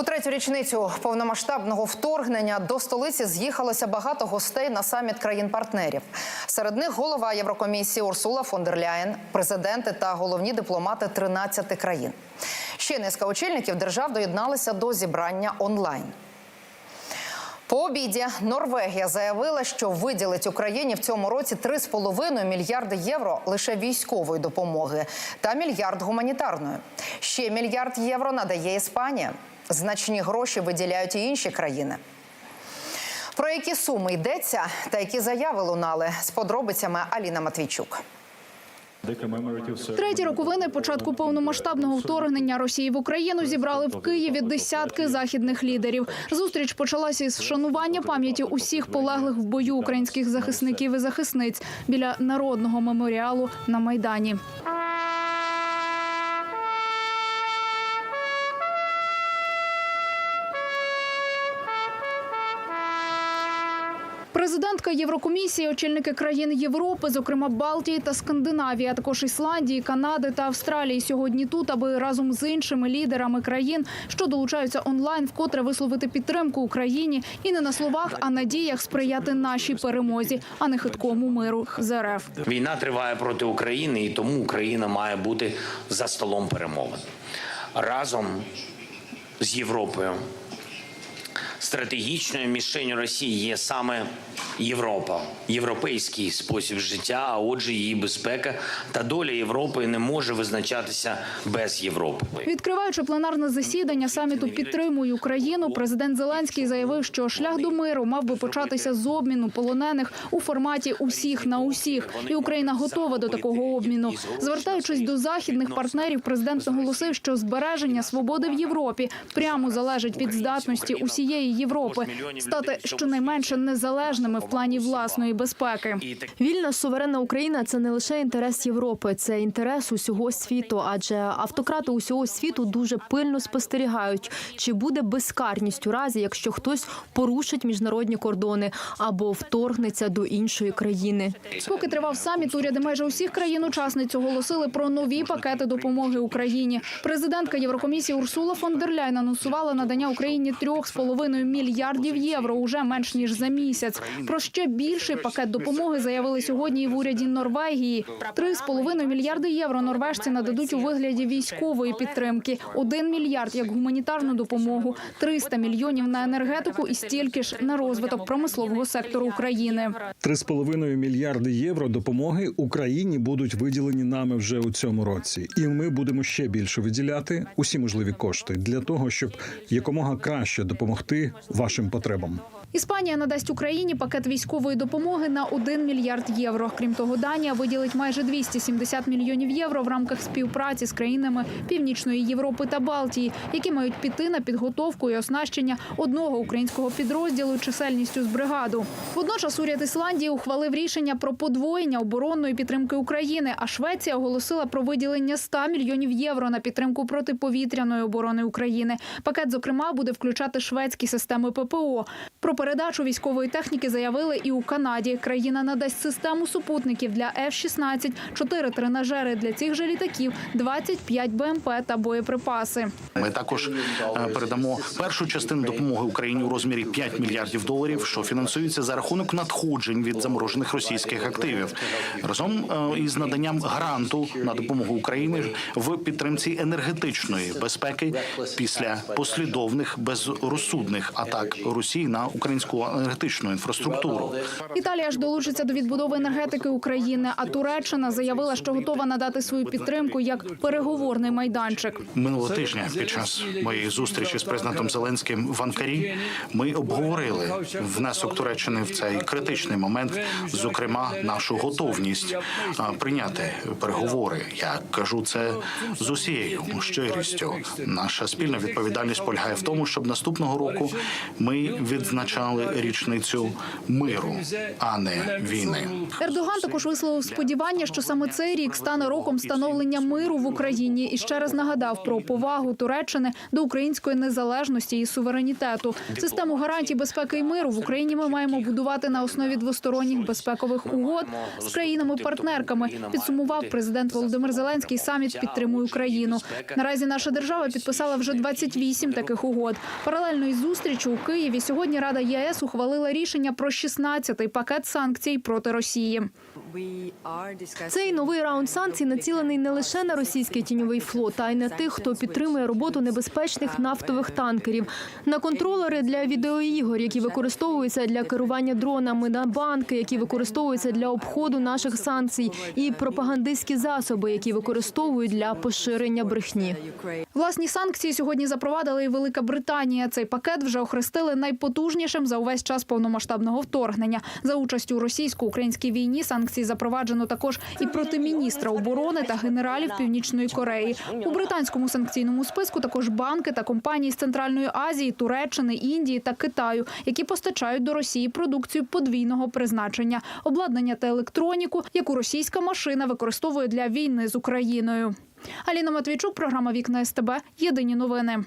У третю річницю повномасштабного вторгнення до столиці з'їхалося багато гостей на саміт країн-партнерів. Серед них голова Єврокомісії Урсула фон дер Ляєн, президенти та головні дипломати 13 країн. Ще низка очільників держав доєдналися до зібрання онлайн. По обіді Норвегія заявила, що виділить Україні в цьому році 3,5 мільярди євро лише військової допомоги та мільярд гуманітарної. Ще мільярд євро надає Іспанія. Значні гроші виділяють і інші країни. Про які суми йдеться та які заяви лунали з подробицями Аліна Матвійчук. Треті роковини початку повномасштабного вторгнення Росії в Україну зібрали в Києві десятки західних лідерів. Зустріч почалася із вшанування пам'яті усіх полеглих в бою українських захисників і захисниць біля народного меморіалу на майдані. Президентка Єврокомісії, очільники країн Європи, зокрема Балтії та Скандинавії, а також Ісландії, Канади та Австралії, сьогодні тут, аби разом з іншими лідерами країн, що долучаються онлайн, вкотре висловити підтримку Україні і не на словах, а на діях сприяти нашій перемозі, а не хиткому миру з РФ. Війна триває проти України, і тому Україна має бути за столом перемовин разом з Європою. Стратегічною мішенью Росії є саме Європа, європейський спосіб життя. А отже, її безпека та доля Європи не може визначатися без Європи. Відкриваючи пленарне засідання саміту «Підтримуй Україну», президент Зеленський заявив, що шлях до миру мав би початися з обміну полонених у форматі усіх на усіх, і Україна готова до такого обміну. Звертаючись до західних партнерів, президент наголосив, що збереження свободи в Європі прямо залежить від здатності усієї Європи стати щонайменше незалежними в плані власної безпеки. Вільна суверенна Україна це не лише інтерес Європи, це інтерес усього світу. Адже автократи усього світу дуже пильно спостерігають, чи буде безкарність у разі, якщо хтось порушить міжнародні кордони або вторгнеться до іншої країни. Поки тривав саміт, уряди майже усіх країн-учасниць оголосили про нові пакети допомоги Україні. Президентка Єврокомісії Урсула фон дер Ляйн анонсувала надання Україні 3,5 мільярдів євро уже менш ніж за місяць. Про ще більший пакет допомоги заявили сьогодні і в уряді Норвегії. 3,5 мільярди євро норвежці нададуть у вигляді військової підтримки, 1 мільярд як гуманітарну допомогу, 300 мільйонів на енергетику і стільки ж на розвиток промислового сектору України. 3,5 мільярди євро допомоги Україні будуть виділені нами вже у цьому році, і ми будемо ще більше виділяти усі можливі кошти для того, щоб якомога краще допомогти вашим потребам. Іспанія надасть Україні пакет військової допомоги на 1 мільярд євро. Крім того, Данія виділить майже 270 мільйонів євро в рамках співпраці з країнами Північної Європи та Балтії, які мають піти на підготовку і оснащення одного українського підрозділу чисельністю з бригаду. Водночас уряд Ісландії ухвалив рішення про подвоєння оборонної підтримки України. А Швеція оголосила про виділення 100 мільйонів євро на підтримку протиповітряної оборони України. Пакет, зокрема, буде включати шведські системи ППО. Про передачу військової техніки заявили і у Канаді. Країна надасть систему супутників для F-16, 4 тренажери для цих же літаків, 25 БМП та боєприпаси. Ми також е, передамо першу частину допомоги Україні у розмірі 5 мільярдів доларів, що фінансується за рахунок надходжень від заморожених російських активів, разом е, із наданням гранту на допомогу Україні в підтримці енергетичної безпеки після послідовних безрозсудних атак Росії на українську енергетичну інфраструктуру. Італія ж долучиться до відбудови енергетики України. А Туреччина заявила, що готова надати свою підтримку як переговорний майданчик. Минулого тижня під час моєї зустрічі з президентом Зеленським в Анкарі ми обговорили внесок Туреччини в цей критичний момент, зокрема нашу готовність прийняти переговори. Я кажу це з усією щирістю. Наша спільна відповідальність полягає в тому, щоб наступного року ми відзначали відзначали річницю миру, а не війни. Ердоган також висловив сподівання, що саме цей рік стане роком становлення миру в Україні і ще раз нагадав про повагу Туреччини до української незалежності і суверенітету. Систему гарантій безпеки і миру в Україні ми маємо будувати на основі двосторонніх безпекових угод з країнами-партнерками. Підсумував президент Володимир Зеленський. Саміт підтримує Україну. Наразі наша держава підписала вже 28 таких угод. Паралельно із зустрічю у Києві сьогодні Рада ЄС ухвалила рішення про 16-й пакет санкцій проти Росії. Цей новий раунд санкцій націлений не лише на російський тіньовий флот, а й на тих, хто підтримує роботу небезпечних нафтових танкерів, на контролери для відеоігор, які використовуються для керування дронами, на банки, які використовуються для обходу наших санкцій, і пропагандистські засоби, які використовують для поширення брехні. Власні санкції сьогодні запровадила і Велика Британія. Цей пакет вже охрестили найпотужнішим за увесь час повномасштабного вторгнення. За участю у російсько-українській війні санкції запроваджено також і проти міністра оборони та генералів Північної Кореї. У британському санкційному списку також банки та компанії з Центральної Азії, Туреччини, Індії та Китаю, які постачають до Росії продукцію подвійного призначення, обладнання та електроніку, яку російська машина використовує для війни з Україною. Аліна Матвійчук, програма Вікна СТБ. Єдині новини.